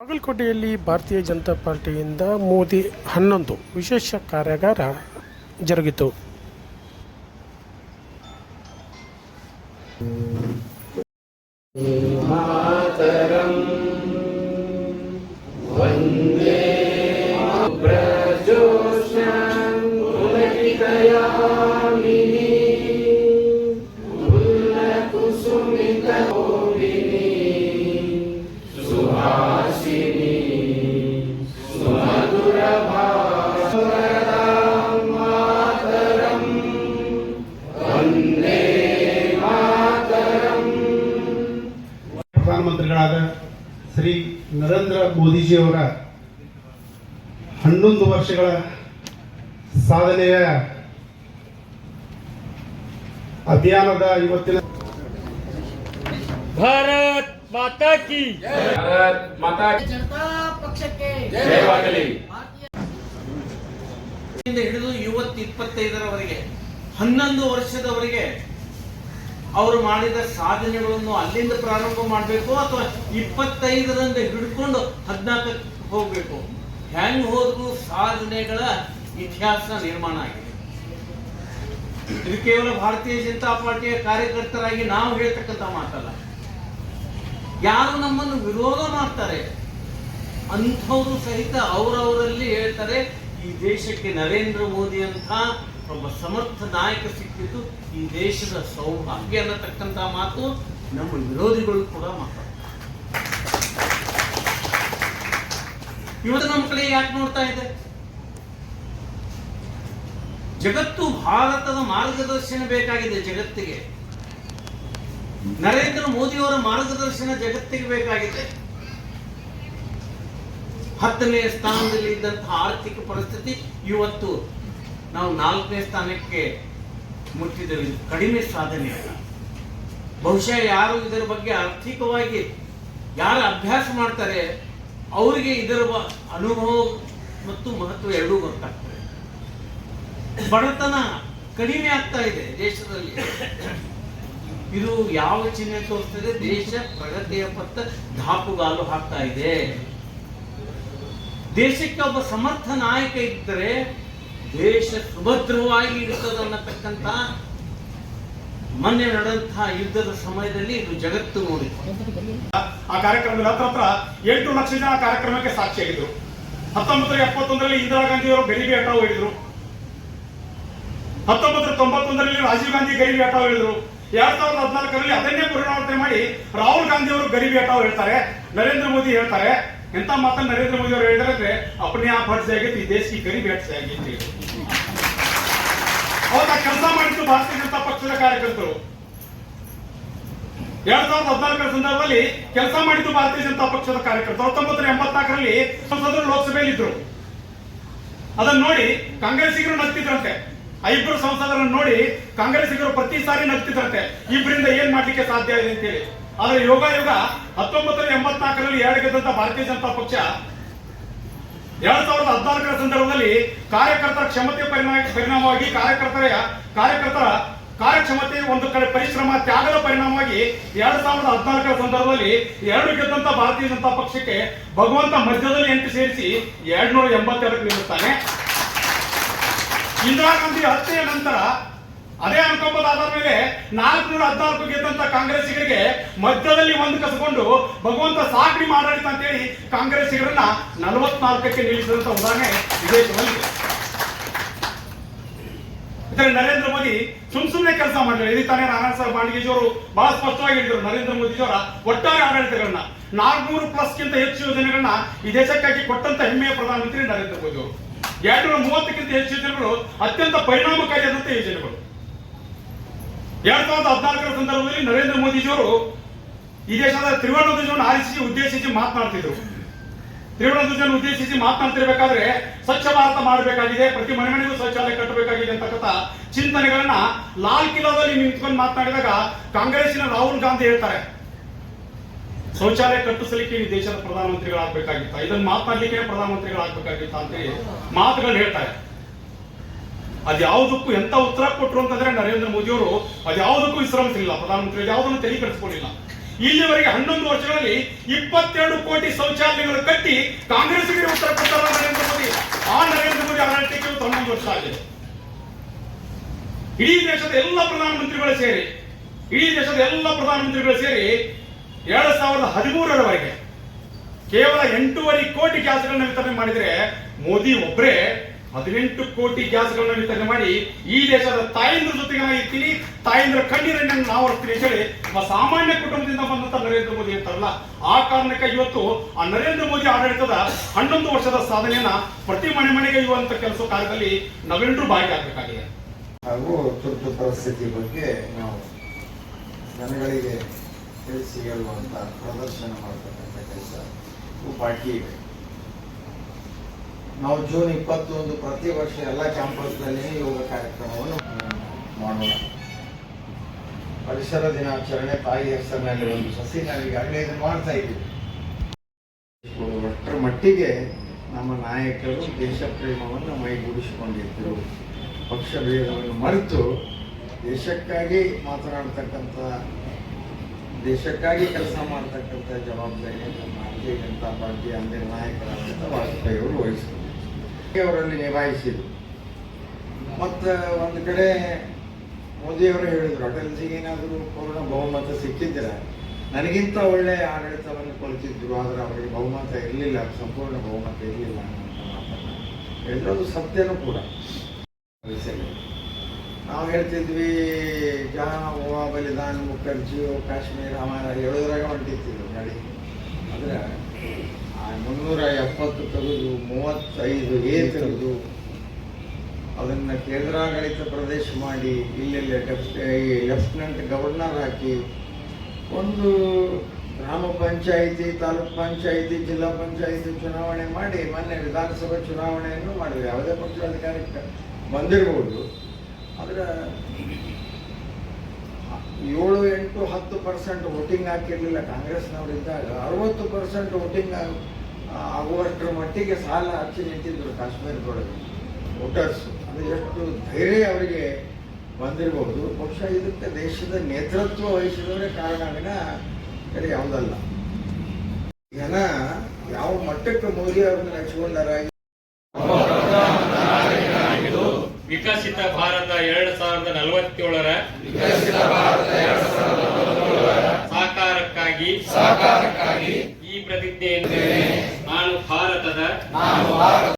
ಬಾಗಲಕೋಟೆಯಲ್ಲಿ ಭಾರತೀಯ ಜನತಾ ಪಾರ್ಟಿಯಿಂದ ಮೋದಿ ಹನ್ನೊಂದು ವಿಶೇಷ ಕಾರ್ಯಾಗಾರ ಜರುಗಿತು. ಪ್ರಧಾನಮಂತ್ರಿಗಳಾದ ಶ್ರೀ ನರೇಂದ್ರ ಮೋದಿಜಿಯವರ ಹನ್ನೊಂದು ವರ್ಷಗಳ ಸಾಧನೆಯ ಅಭಿಯಾನದ ಇವತ್ತಿನ ಭಾರತ್ ಮಾತಾ ಕಿ ಭಾರತ್ ಮಾತಾ ಕಿ. ಜನತಾ ಪಕ್ಷಕ್ಕೆ ಜಯವಾಗಲಿ ಹಿಡಿದು ಇವತ್ತು ಇಪ್ಪತ್ತೈದರವರೆಗೆ ಹನ್ನೊಂದು ವರ್ಷದವರೆಗೆ ಅವರು ಮಾಡಿದ ಸಾಧನೆಗಳನ್ನು ಅಲ್ಲಿಂದ ಪ್ರಾರಂಭ ಮಾಡಬೇಕು ಅಥವಾ ಇಪ್ಪತ್ತೈದರಿಂದ ಹಿಡ್ಕೊಂಡು ಹದಿನಾಲ್ಕಕ್ಕೆ ಹೋಗ್ಬೇಕು? ಹೆಂಗ್ ಹೋದ್ರು ಸಾಧನೆಗಳ ಇತಿಹಾಸ ನಿರ್ಮಾಣ ಆಗಿದೆ. ಇದು ಕೇವಲ ಭಾರತೀಯ ಜನತಾ ಪಾರ್ಟಿಯ ಕಾರ್ಯಕರ್ತರಾಗಿ ನಾವು ಹೇಳ್ತಕ್ಕಂಥ ಮಾತಲ್ಲ. ಯಾರು ನಮ್ಮನ್ನು ವಿರೋಧ ಮಾಡ್ತಾರೆ? ಅಂಥವರು ಸಹಿತ ಅವರವರಲ್ಲಿ ಹೇಳ್ತಾರೆ, ಈ ದೇಶಕ್ಕೆ ನರೇಂದ್ರ ಮೋದಿ ಅಂತ ಒಬ್ಬ ಸಮರ್ಥ ನಾಯಕ ಸಿಕ್ಕಿದ್ದು ಈ ದೇಶದ ಸೌಭಾಗ್ಯ ಅನ್ನತಕ್ಕಂಥ ಮಾತು, ನಮ್ಮ ವಿರೋಧಿಗಳು ಕೂಡ ಮಾತಾಡ್ತಾರೆ ಇವತ್ತು ನಮ್ಮ ಕಡೆ ಯಾಕೆ ನೋಡ್ತಾ ಇದೆ? ಜಗತ್ತು ಭಾರತದ ಮಾರ್ಗದರ್ಶನ ಬೇಕಾಗಿದೆ ಜಗತ್ತಿಗೆ. ನರೇಂದ್ರ ಮೋದಿಯವರ ಮಾರ್ಗದರ್ಶನ ಜಗತ್ತಿಗೆ ಬೇಕಾಗಿದೆ. ಹತ್ತನೇ ಸ್ಥಾನದಲ್ಲಿ ಇದ್ದಂತಹ ಆರ್ಥಿಕ ಪರಿಸ್ಥಿತಿ ಇವತ್ತು ನಾವು ನಾಲ್ಕನೇ ಸ್ಥಾನಕ್ಕೆ ಮುಟ್ಟಿದ್ದೇವೆ ಕಡಿಮೆ ಸಾಧನೆ ಅಲ್ಲ. ಬಹುಶಃ ಯಾರು ಇದರ ಬಗ್ಗೆ ಆರ್ಥಿಕವಾಗಿ ಯಾರು ಅಭ್ಯಾಸ ಮಾಡ್ತಾರೆ, ಅವರಿಗೆ ಇದರ ಅನುಭವ ಮತ್ತು ಮಹತ್ವ ಎರಡೂ ಗೊತ್ತಾಗ್ತದೆ. ಬಡತನ ಕಡಿಮೆ ಆಗ್ತಾ ಇದೆ ದೇಶದಲ್ಲಿ. ಇದು ಯಾವ ಚಿಹ್ನೆ ತೋರಿಸ್ತದೆ? ದೇಶ ಪ್ರಗತಿಯ ಪತ್ತ ಧಾಪುಗಾಲು ಹಾಕ್ತಾ ಇದೆ. ದೇಶಕ್ಕೆ ಒಬ್ಬ ಸಮರ್ಥ ನಾಯಕ ಇದ್ದರೆ ದೇಶ ಸುಭದ್ರವಾಗಿ ಇರ್ತದೆ ಅನ್ನತಕ್ಕಂಥ ಮೊನ್ನೆ ನಡೆದಂತಹ ಯುದ್ಧದ ಸಮಯದಲ್ಲಿ ಇದು ಜಗತ್ತು ನೋಡಿತು ಆ ಕಾರ್ಯಕ್ರಮದಲ್ಲಿ ಹತ್ರ ಹತ್ರ ಎಂಟು ಲಕ್ಷ ಜನ ಆ ಕಾರ್ಯಕ್ರಮಕ್ಕೆ ಸಾಕ್ಷಿಯಾಗಿದ್ರು. ಹತ್ತೊಂಬತ್ತರ ಎಪ್ಪತ್ತೊಂದರಲ್ಲಿ ಇಂದಿರಾ ಗಾಂಧಿ ಅವರು ಗರಿಬಿ ಹಠಾವ್ ಹೇಳಿದ್ರು. ಹತ್ತೊಂಬತ್ತರ ತೊಂಬತ್ತೊಂದರಲ್ಲಿ ರಾಜೀವ್ ಗಾಂಧಿ ಗರಿಬಿ ಹಠಾವ್ ಹೇಳಿದ್ರು. ಎರಡ್ ಸಾವಿರದ ಹದಿನಾಲ್ಕರಲ್ಲಿ ಅದನ್ನೇ ಪುನರಾವರ್ತನೆ ಮಾಡಿ ರಾಹುಲ್ ಗಾಂಧಿ ಅವರು ಗರಿಬಿ ಹಠಾವ್ ಹೇಳ್ತಾರೆ, ನರೇಂದ್ರ ಮೋದಿ ಹೇಳ್ತಾರೆ. ಎಂತ ಮಾತನ್ನ ನರೇಂದ್ರ ಮೋದಿ ಅವರು ಹೇಳಿದ್ರೆ ಅಪನೆ ಆಪ್ ಹಟ್ ಜಾಗೈತಿ ಈ ದೇಶಕ್ಕೆ ಗರೀಬಿ ಹಟ್ ಜಾಗಿ ಅಂತ ಹೇಳಿದ್ರು ಅವಾಗ ಕೆಲಸ ಮಾಡಿದ್ದು ಭಾರತೀಯ ಜನತಾ ಪಕ್ಷದ ಕಾರ್ಯಕರ್ತರು. ಎರಡ್ ಸಾವಿರದ ಹದಿನಾಲ್ಕರ ಸಂದರ್ಭದಲ್ಲಿ ಕೆಲಸ ಮಾಡಿದ್ದು ಭಾರತೀಯ ಜನತಾ ಪಕ್ಷದ ಕಾರ್ಯಕರ್ತರು. ಹತ್ತೊಂಬತ್ತು ಎಂಬತ್ನಾಲ್ಕರಲ್ಲಿ ಸಂಸದರು ಲೋಕಸಭೆಯಲ್ಲಿ ಇದ್ರು ಅದನ್ನ ನೋಡಿ ಕಾಂಗ್ರೆಸ್ಸಿಗರು ನಗ್ತಿದ್ರಂತೆ. ಇಬ್ಬರು ಸಂಸದರನ್ನು ನೋಡಿ ಕಾಂಗ್ರೆಸ್ಸಿಗರು ಪ್ರತಿ ಸಾರಿ ನಗ್ತಿದ್ರಂತೆ. ಇಬ್ಬರಿಂದ ಏನ್ ಮಾಡ್ಲಿಕ್ಕೆ ಸಾಧ್ಯ ಇದೆ ಅಂತೇಳಿ. ಆದ್ರೆ ಯೋಗ ಯೋಗ ಹತ್ತೊಂಬತ್ತು ಎಂಬತ್ನಾಲ್ಕರಲ್ಲಿ ಎರಡು ಗೆದ್ದಂತ ಭಾರತೀಯ ಜನತಾ ಪಕ್ಷ ಎರಡ್ ಸಾವಿರದ ಹದಿನಾಲ್ಕರ ಸಂದರ್ಭದಲ್ಲಿ ಕಾರ್ಯಕರ್ತರ ಕ್ಷಮತೆ ಪರಿಣಾಮ ಪರಿಣಾಮವಾಗಿ ಕಾರ್ಯಕರ್ತರ ಕಾರ್ಯಕರ್ತರ ಕಾರ್ಯಕ್ಷಮತೆ ಒಂದು ಕಡೆ ಪರಿಶ್ರಮ ತ್ಯಾಗದ ಪರಿಣಾಮವಾಗಿ ಎರಡ್ ಸಾವಿರದ ಹದಿನಾಲ್ಕರ ಸಂದರ್ಭದಲ್ಲಿ ಎರಡು ಗೆದ್ದಂತ ಭಾರತೀಯ ಜನತಾ ಪಕ್ಷಕ್ಕೆ ಭಗವಂತ ಮಧ್ಯದಲ್ಲಿ ಎಂಟು ಸೇರಿಸಿ ಎರಡ್ ನೂರ ಎಂಬತ್ತೆರಡಕ್ಕೆ ನಿಲ್ಲುತ್ತಾನೆ. ಇಂದಿರಾ ಗಾಂಧಿ ಹತ್ಯೆಯ ನಂತರ ಅದೇ ಅನುಕಂಪದ ಮೇಲೆ ನಾಲ್ಕುನೂರ ಹದಿನಾಲ್ಕು ಗೆದ್ದಂತ ಕಾಂಗ್ರೆಸ್ಸಿಗರಿಗೆ ಮಧ್ಯದಲ್ಲಿ ಒಂದು ಕಸಕೊಂಡು ಭಗವಂತ ಸಾಕಿ ಮಾಡಾಡಿತ ಅಂತೇಳಿ ಕಾಂಗ್ರೆಸ್ಸಿಗರನ್ನ ನಲವತ್ನಾಲ್ಕಕ್ಕೆ ನಿಲ್ಲಿಸಿದಂತ ಉದಾಹರಣೆ ವಿದೇಶದಲ್ಲಿ ನರೇಂದ್ರ ಮೋದಿ ಸುಮ್ ಸುಮ್ಮನೆ ಕೆಲಸ ಮಾಡಲಿಲ್ಲ. ಇದೇ ತಾನೇ ನಾರಾಯಣ ಸಾಹೇಬ್ ಬಾಂಡ್ಗೇಜಿ ಅವರು ಬಹಳ ಸ್ಪಷ್ಟವಾಗಿ ಹೇಳಿದರು, ನರೇಂದ್ರ ಮೋದಿಜಿಯವರ ಒಟ್ಟಾರೆ ಆಡಳಿತಗಳನ್ನ. ನಾಲ್ಕುನೂರು ಪ್ಲಸ್ ಗಿಂತ ಹೆಚ್ಚು ಯೋಜನೆಗಳನ್ನ ಈ ದೇಶಕ್ಕಾಗಿ ಕೊಟ್ಟಂತ ಹೆಮ್ಮೆಯ ಪ್ರಧಾನಮಂತ್ರಿ ನರೇಂದ್ರ ಮೋದಿ ಅವರು. ಎರಡು ನೂರ ಮೂವತ್ತಕ್ಕಿಂತ ಹೆಚ್ಚು ಯೋಜನೆಗಳು ಅತ್ಯಂತ ಪರಿಣಾಮಕಾರಿಯಾದಂತಹ ಯೋಜನೆಗಳು. ಎರಡ್ ಸಾವಿರದ ಹದಿನಾಲ್ಕರ ಸಂದರ್ಭದಲ್ಲಿ ನರೇಂದ್ರ ಮೋದಿಜಿಯವರು ಈ ದೇಶದ ತ್ರಿವರ್ಣ ಧ್ವಜವನ್ನು ಆರಿಸಿ ಉದ್ದೇಶಿಸಿ ಮಾತನಾಡ್ತಿದ್ರು. ತ್ರಿವರ್ಣ ಧ್ವಜವನ್ನು ಉದ್ದೇಶಿಸಿ ಮಾತನಾಡ್ತಿರ್ಬೇಕಾದ್ರೆ ಸ್ವಚ್ಛ ಭಾರತ ಮಾಡಬೇಕಾಗಿದೆ, ಪ್ರತಿ ಮನೆ ಮನೆಗೂ ಶೌಚಾಲಯ ಕಟ್ಟಬೇಕಾಗಿದೆ ಅಂತಕ್ಕಂಥ ಚಿಂತನೆಗಳನ್ನ ಲಾಲ್ ಕಿಲಾದಲ್ಲಿ ನಿಂತ್ಕೊಂಡು ಮಾತನಾಡಿದಾಗ ಕಾಂಗ್ರೆಸ್ಸಿನ ರಾಹುಲ್ ಗಾಂಧಿ ಹೇಳ್ತಾರೆ. ಶೌಚಾಲಯ ಕಟ್ಟಿಸಲಿಕ್ಕೆ ಈ ದೇಶದ ಪ್ರಧಾನಮಂತ್ರಿಗಳಾಗಬೇಕಾಗಿತ್ತ, ಇದನ್ನ ಮಾತನಾಡ್ಲಿಕ್ಕೆ ಪ್ರಧಾನಮಂತ್ರಿಗಳಾಗಬೇಕಾಗಿತ್ತ ಅಂತೇಳಿ ಮಾತುಗಳು ಹೇಳ್ತಾರೆ ಅದ್ಯಾವುದಕ್ಕೂ ಎಂತ ಉತ್ತರ ಕೊಟ್ಟರು ಅಂತಂದ್ರೆ ನರೇಂದ್ರ ಮೋದಿ ಅವರು ಅದ್ಯಾವುದಕ್ಕೂ ವಿಶ್ರಮಿಸಲಿಲ್ಲ, ಪ್ರಧಾನಮಂತ್ರಿ ಯಾವುದನ್ನು ತಲೆ ಕೆಡಿಸ್ಕೊಳ್ಳಿಲ್ಲ ಇಲ್ಲಿವರೆಗೆ ಹನ್ನೊಂದು ವರ್ಷಗಳಲ್ಲಿ ಇಪ್ಪತ್ತೆರಡು ಕೋಟಿ ಶೌಚಾಲಯಗಳು ಕಟ್ಟಿ ಕಾಂಗ್ರೆಸ್ಗೆ ಉತ್ತರ ಕೊಟ್ಟಾರ ನರೇಂದ್ರ ಮೋದಿ. ಆ ನರೇಂದ್ರ ಮೋದಿ ಆಡಳಿತಕ್ಕೆ ಹನ್ನೊಂದು ವರ್ಷ ಆಗಿದೆ. ಇಡೀ ದೇಶದ ಎಲ್ಲ ಪ್ರಧಾನಮಂತ್ರಿಗಳು ಸೇರಿ, ಇಡೀ ದೇಶದ ಎಲ್ಲ ಪ್ರಧಾನಮಂತ್ರಿಗಳು ಸೇರಿ ಎರಡ್ ಸಾವಿರದ ಹದಿಮೂರರವರೆಗೆ ಕೇವಲ ಎಂಟೂವರೆ ಕೋಟಿ ಗ್ಯಾಸ್ಗಳನ್ನ ವಿತರಣೆ ಮಾಡಿದರೆ ಮೋದಿ ಒಬ್ಬರೇ ಹದಿನೆಂಟು ಕೋಟಿ ಗ್ಯಾಸ್ಗಳನ್ನ ವಿತರಣೆ ಮಾಡಿ ಈ ದೇಶದ ತಾಯಂದ್ರ ಜೊತೆಗೆ ನಾನು ಇರ್ತೀನಿ, ತಾಯಂದ್ರ ಕಣ್ಣೀರನ್ನ ನಾವು ಅಂತ ಹೇಳಿ ನಮ್ಮ ಸಾಮಾನ್ಯ ಕುಟುಂಬದಿಂದ ಬಂದಂತ ನರೇಂದ್ರ ಮೋದಿ ಅಂತಾರಲ್ಲ ಆ ಕಾರಣಕ್ಕೆ ಇವತ್ತು ಆ ನರೇಂದ್ರ ಮೋದಿ ಆಡಳಿತದ ಹನ್ನೊಂದು ವರ್ಷದ ಸಾಧನೆಯನ್ನ ಪ್ರತಿ ಮನೆ ಮನೆಗೆ ಇರುವಂತ ಕೆಲಸ ಕಾರ್ಯದಲ್ಲಿ ನಾವೆಲ್ಲರೂ ಭಾಗಿಯಾಗಬೇಕಾಗಿದೆ. ಹಾಗೂ ತುರ್ತು ಪರಿಸ್ಥಿತಿ ಬಗ್ಗೆ ನಾವು ಜನಗಳಿಗೆ ತಿಳಿಸಿ ಹೇಳುವಂತ ಪ್ರದರ್ಶನ ಮಾಡತಕ್ಕಂಥ ಕೆಲಸ ಬಾಕಿ ಇವೆ. ನಾವು ಜೂನ್ ಇಪ್ಪತ್ತೊಂದು ಪ್ರತಿ ವರ್ಷ ಎಲ್ಲ ಕ್ಯಾಂಪಸ್ನಲ್ಲಿ ಯೋಗ ಕಾರ್ಯಕ್ರಮವನ್ನು ಮಾಡೋಣ. ಪರಿಸರ ದಿನಾಚರಣೆ ತಾಯಿ ಹೆಸರಿನಲ್ಲಿ ಒಂದು ಸಸಿ ನಾವೀಗಾಗಲೇ ಇದನ್ನು ಮಾಡ್ತಾ ಇದ್ದೀವಿ. ಒಟ್ಟರ ಮಟ್ಟಿಗೆ ನಮ್ಮ ನಾಯಕರು ದೇಶ ಪ್ರೇಮವನ್ನು ಮೈಗೂಡಿಸಿಕೊಂಡಿದ್ದರು ಪಕ್ಷ ಭೇದವನ್ನು ಮರೆತು ದೇಶಕ್ಕಾಗಿ ಮಾತನಾಡ್ತಕ್ಕಂಥ ದೇಶಕ್ಕಾಗಿ ಕೆಲಸ ಮಾಡ್ತಕ್ಕಂಥ ಜವಾಬ್ದಾರಿಯನ್ನು ಭಾರತೀಯ ಜನತಾ ಪಾರ್ಟಿ ಅಂದರೆ ನಾಯಕರಾದಂಥ ವಾಜಪೇಯಿ ಅವರು ವಹಿಸಿದ್ರು ಅವರಲ್ಲಿ ನಿಭಾಯಿಸಿದರು ಮತ್ತು ಒಂದು ಕಡೆ ಮೋದಿಯವರು ಹೇಳಿದರು, ಅಟಲ್ಜಿಗೆ ಏನಾದರೂ ಪೂರ್ಣ ಬಹುಮತ ಸಿಕ್ಕಿದ್ರೆ ನನಗಿಂತ ಒಳ್ಳೆಯ ಆಡಳಿತವನ್ನು ಕೊಡ್ತಿದ್ರು, ಆದರೆ ಅವರಿಗೆ ಬಹುಮತ ಇರಲಿಲ್ಲ, ಸಂಪೂರ್ಣ ಬಹುಮತ ಇರಲಿಲ್ಲ ಅನ್ನೋ ಮಾತನ್ನು ಹೇಳಿದ್ರು. ಅದು ಸತ್ಯನೂ ಕೂಡ. ನಾವು ಹೇಳ್ತಿದ್ವಿ ಜಾ ಓವಾ ಬಲಿದಾನ್ ಮುಖರ್ಜಿ ಕಾಶ್ಮೀರ, ಹಮಾರ ಹೇಳೋದ್ರಾಗ ಹೊಂಟಿತ್ತಿದ್ವಿ ಗಾಡಿ. ಅಂದ್ರೆ ಆ ಮುನ್ನೂರ ಎಪ್ಪತ್ತು ತೆಗೆದು, ಮೂವತ್ತೈದು ಎ ತೆಗೆದು ಅದನ್ನು ಕೇಂದ್ರಾಡಳಿತ ಪ್ರದೇಶ ಮಾಡಿ, ಇಲ್ಲೆಲ್ಲ ಡೆಫ್ಟ್ ಲೆಫ್ಟಿನೆಂಟ್ ಗವರ್ನರ್ ಹಾಕಿ ಒಂದು ಗ್ರಾಮ ಪಂಚಾಯಿತಿ, ತಾಲೂಕ್ ಪಂಚಾಯಿತಿ, ಜಿಲ್ಲಾ ಪಂಚಾಯಿತಿ ಚುನಾವಣೆ ಮಾಡಿ, ಮೊನ್ನೆ ವಿಧಾನಸಭೆ ಚುನಾವಣೆಯನ್ನು ಮಾಡಿದ್ರು. ಯಾವುದೇ ಪಕ್ಷ ಅಧಿಕಾರಕ್ಕೆ ಬಂದಿರಬಹುದು ಆದರೆ, ಏಳು ಎಂಟು ಹತ್ತು ಪರ್ಸೆಂಟ್ ವೋಟಿಂಗ್ ಹಾಕಿರಲಿಲ್ಲ ಕಾಂಗ್ರೆಸ್ನವರಿದ್ದಾಗ ಅರವತ್ತು ಪರ್ಸೆಂಟ್ ವೋಟಿಂಗ್ ಆಗುವಷ್ಟರ ಮಟ್ಟಿಗೆ ಸಾಲ ಹಚ್ಚಿ ನಿಂತಿದ್ರು ಕಾಶ್ಮೀರದೊಳಗೆ ವೋಟರ್ಸ್ ಅದು ಎಷ್ಟು ಧೈರ್ಯ ಅವರಿಗೆ ಬಂದಿರಬಹುದು ಬಹುಶಃ ಇದಕ್ಕೆ ದೇಶದ ನೇತೃತ್ವ ವಹಿಸಿದವರೇ ಕಾರಣ ಬೇರೆ ಯಾವುದಲ್ಲ. ಜನ ಯಾವ ಮಟ್ಟಕ್ಕೆ ಮೋದಿ ಅವ್ರನ್ನ ಹಚ್ಕೊಂಡಾರ? ವಿಕಸಿತ ಭಾರತ ಎರಡ್ ಸಾವಿರದ ನಲವತ್ತೇಳರ ಸಾಕಾರಕ್ಕಾಗಿ ಈ ಪ್ರತಿಜ್ಞೆಯನ್ನು ನಾನು ಭಾರತದ